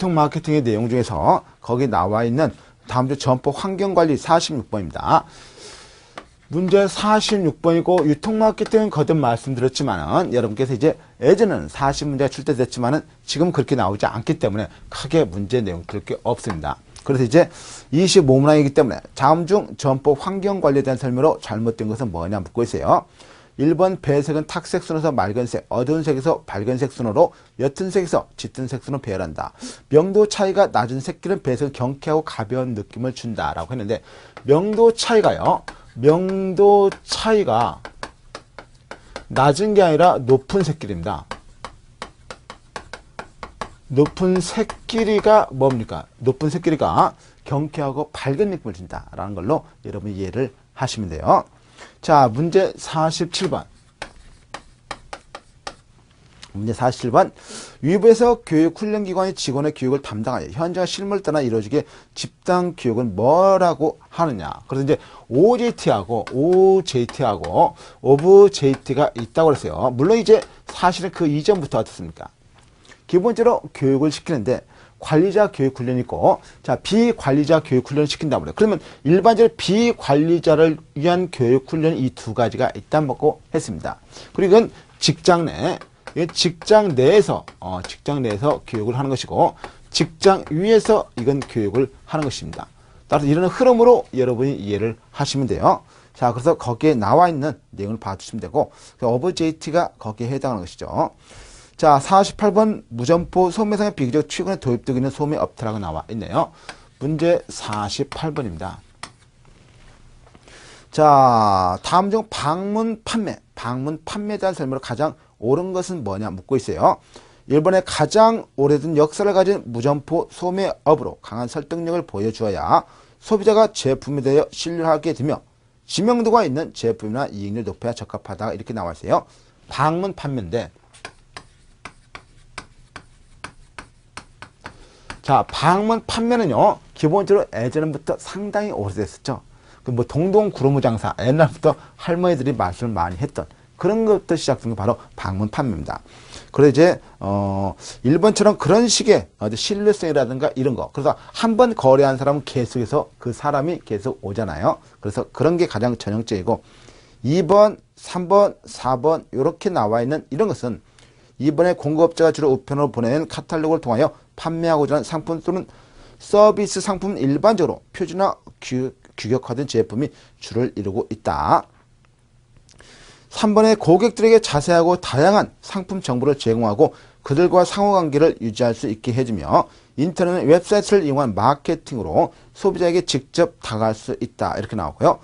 유통 마케팅의 내용 중에서 거기 나와 있는 다음 주 점포 환경관리 46번입니다. 문제 46번이고 유통 마케팅은 거듭 말씀드렸지만은 여러분께서 이제 예전에는 40문제가 출제됐지만은 지금 그렇게 나오지 않기 때문에 크게 문제 내용 들을 게 없습니다. 그래서 이제 25문항이기 때문에 다음 중 점포 환경 관리에 대한 설명으로 잘못된 것은 뭐냐 묻고 있어요. 1번 배색은 탁색 순에서 맑은색, 어두운 색에서 밝은색 순으로 옅은 색에서 짙은 색 순으로 배열한다. 명도 차이가 낮은 색깔은 배색을 경쾌하고 가벼운 느낌을 준다라고 했는데 명도 차이가요. 명도 차이가 낮은 게 아니라 높은 새끼입니다. 높은 새끼리가 뭡니까? 높은 새끼리가 경쾌하고 밝은 느낌을 준다라는 걸로 여러분 이해를 하시면 돼요. 자, 문제 47번. 문제 47번. 위부에서 교육훈련기관의 직원의 교육을 담당하여 현장 실무를 따라 이루어지게 집단 교육은 뭐라고 하느냐. 그래서 이제 OJT하고 OJT하고 OBJT가 있다고 그랬어요. 물론 이제 사실은 그 이전부터 어떻습니까? 기본적으로 교육을 시키는데 관리자 교육 훈련이 있고 자 비관리자 교육 훈련을 시킨다고 그래요. 그러면 일반적으로 비관리자를 위한 교육 훈련 이 두 가지가 있다고 했습니다. 그리고 이건 직장 내 직장 내에서 어, 직장 내에서 교육을 하는 것이고 직장 위에서 이건 교육을 하는 것입니다. 따라서 이런 흐름으로 여러분이 이해를 하시면 돼요. 자, 그래서 거기에 나와 있는 내용을 봐주시면 되고, 어브제이트가 거기에 해당하는 것이죠. 자, 48번 무점포 소매상의 비교적 최근에 도입되고 있는 소매 업체라고 나와 있네요. 문제 48번입니다. 자, 다음 중 방문 판매, 방문 판매에 대한 설명으로 가장 옳은 것은 뭐냐 묻고 있어요. 일본의 가장 오래된 역사를 가진 무점포 소매업으로 강한 설득력을 보여주어야 소비자가 제품에 대해 신뢰하게 되며 지명도가 있는 제품이나 이익률 높여야 적합하다 이렇게 나와 있어요. 방문 판매인데 자, 방문 판매는요, 기본적으로 예전부터 상당히 오래됐었죠. 그 뭐 동동 구로무 장사, 옛날부터 할머니들이 말씀을 많이 했던 그런 것부터 시작된 게 바로 방문 판매입니다. 그래서 이제, 어, 일본처럼 그런 식의 신뢰성이라든가 이런 거. 그래서 한 번 거래한 사람은 계속해서 그 사람이 계속 오잖아요. 그래서 그런 게 가장 전형적이고, 2번, 3번, 4번, 이렇게 나와 있는 이런 것은 이번에 공급업자가 주로 우편으로 보내는 카탈로그를 통하여 판매하고자 하는 상품 또는 서비스 상품 일반적으로 표준화 규, 규격화된 제품이 주를 이루고 있다. 3번에 고객들에게 자세하고 다양한 상품 정보를 제공하고 그들과 상호관계를 유지할 수 있게 해주며 인터넷 웹사이트를 이용한 마케팅으로 소비자에게 직접 다가갈 수 있다. 이렇게 나오고요.